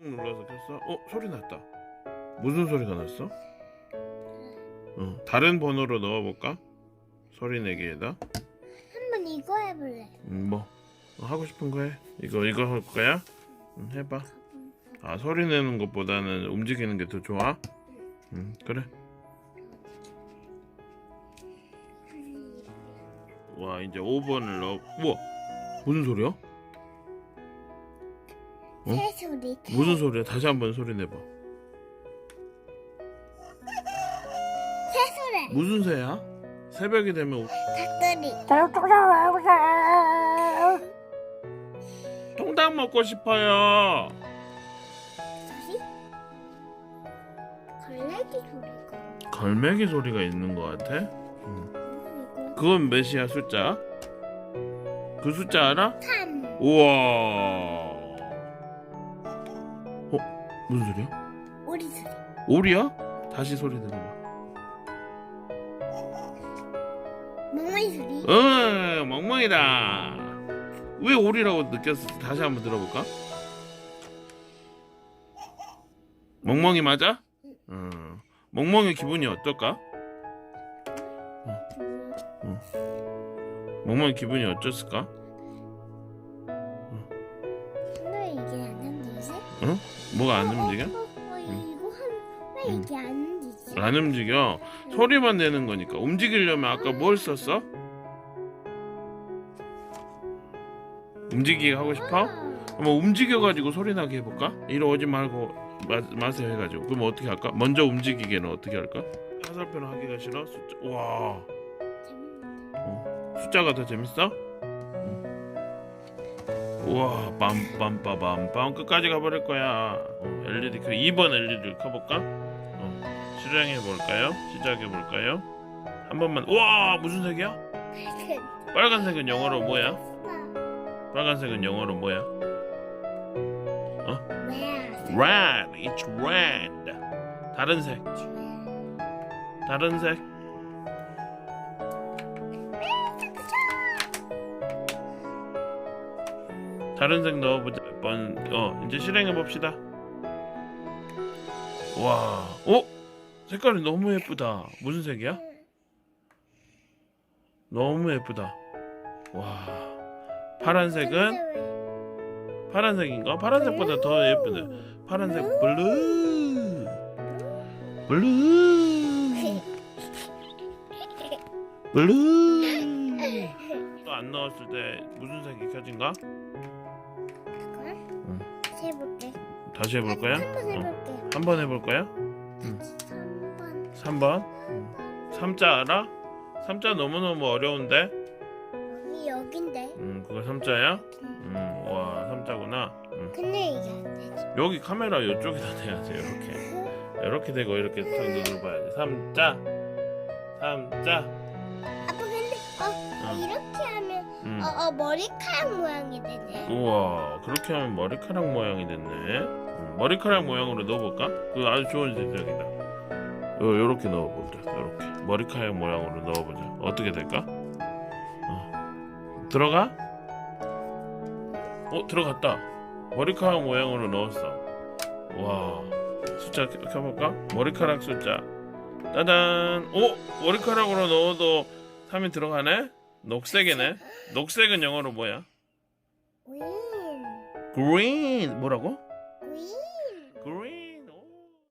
눌러서 켰어? 어 소리 났다. 무슨 소리가 났어? 어 다른 번호로 넣어볼까? 소리 내기에다. 한번 이거 해볼래. 음, 뭐 어, 하고 싶은 거 해. 이거 이거 할 거야? 음, 해봐. 아 소리 내는 것보다는 움직이는 게 더 좋아? 음 그래. 와 이제 5번을 넣어. 우와 무슨 소리야? 어? 새소리. 무슨 소리야? 다시 한번 소리 내봐. 새 소리. 무슨 새야? 새벽이 되면 닭다리. 통닭 먹고 싶어요. 소리? 걸레기 소리가. 걸매기 소리가 있는 것 같아. 이거 그건 몇이야 숫자? 그 숫자 알아? 3. 우와. 어 무슨 소리야? 오리 소리. 오리야? 다시 소리 내봐. 멍멍이 소리. 응 멍멍이다. 왜 오리라고 느꼈어? 다시 한번 들어볼까? 멍멍이 맞아? 응. 멍멍이 기분이 어떨까? 멍멍이 기분이 어땠을까? 이게 움직이지? 뭐가 안 어, 움직여? 어, 어, 이거 한, 왜 응. 이게 안 움직이지? 안 움직여. 소리만 내는 거니까. 움직이려면 아까 뭘 썼어? 움직이게 하고 싶어? 한번 움직여가지고 소리 나게 해볼까? 이리 오지 말고 마, 마세요 해가지고 그럼 어떻게 할까? 먼저 움직이게는 어떻게 할까? 화살표는 하기가 싫어? 숫자 와 재밌는데. 숫자가 더 재밌어? 응. 우와 빰빰빠밤빰 끝까지 가버릴 거야 어, LED 그 2번 LED를 켜볼까? 어, 실행해 볼까요? 시작해 볼까요? 한 번만 우와 무슨 색이야? 빨간색은 영어로 뭐야? 빨간색은 영어로 뭐야? 왜? Red, it's red. 다른 색, 다른 색. 다른 색 넣어보자. 몇 번, 어, 이제 실행해 봅시다. 와, 어? 색깔이 너무 예쁘다. 무슨 색이야? 너무 예쁘다. 와, 파란색은 파란색인가? 파란색보다 더 예쁘네. 파란색 블루, 블루, 블루. 또 안 넣었을 때 무슨 색이 켜진가? 응. 해볼게. 다시 해볼 거야? 한번 어. 해볼게. 한 번 해볼 거야? 3번. 3번. 3자 알아? 3자 너무너무 어려운데? 여기 여긴데. 음, 그거 3자야? 음, 와, 3자구나. 음. 근데 이게 안 되지. 여기 카메라 이쪽에다 대야지, 이렇게. 이렇게 대고 이렇게 탁 눌러봐야지. 3자. 3자. 아빠 근데 어, 어. 이렇게 하면 음. 어, 어 머리카락 모양이 되네. 우와 그렇게 하면 머리카락 모양이 됐네 음, 머리카락 모양으로 넣어볼까? 그거 아주 좋은 생각이다 요, 요렇게 넣어보자 요렇게 머리카락 모양으로 넣어보자 어떻게 될까? 어. 들어가? 어 들어갔다 머리카락 모양으로 넣었어 와 숫자 켜- 켜볼까? 머리카락 숫자 따단 오! 머리카락으로 넣어도 3이 들어가네? 녹색이네 녹색은 영어로 뭐야? 윈. green 뭐라고? 윈.